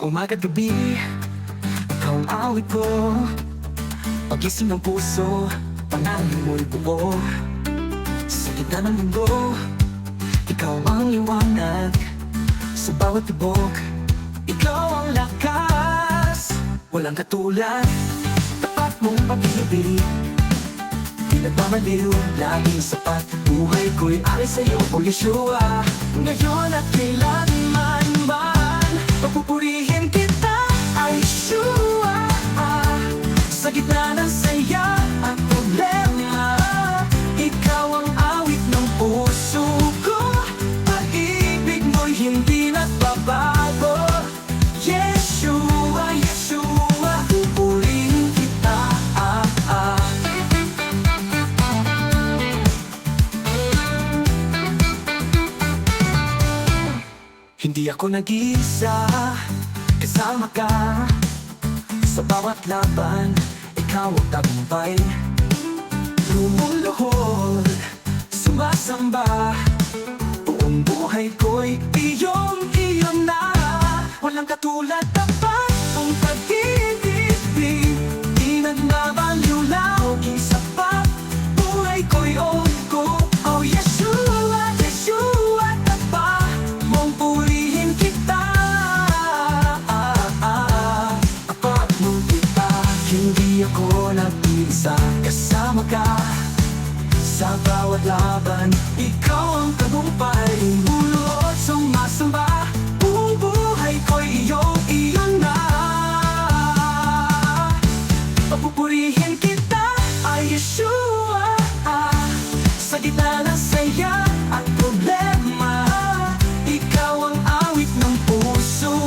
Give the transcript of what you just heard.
umaga't gabi Ikaw ang awit ko. Pagising ng puso Pangalan mo'y buo. Sa gitna ng mundo Ikaw ang liwanag. Sa bawat tibok Ikaw ang lakas. Walang katulad Tapat mong pag-ibig Di nagmamaliw, laging sapat. Buhay ko'y ari sa'yo, O Yeshua Ngayon at kailanman man Papupurihin Hindi ako nag-iisa Kasama ka Sa bawat laban. Ikaw ang tagumpay Lumuluhod Sumasamba. Buong buhay ko'y iyong iyon na. Walang katulad tapat sa bawat laban. Ikaw ang tagumpay Ulo at sumasamba. Bubuhay ko'y iyong iyon na. Papupurihin kita ay Yeshua. Ah, Sa gitna ng saya at problema Ikaw ang awit ng puso.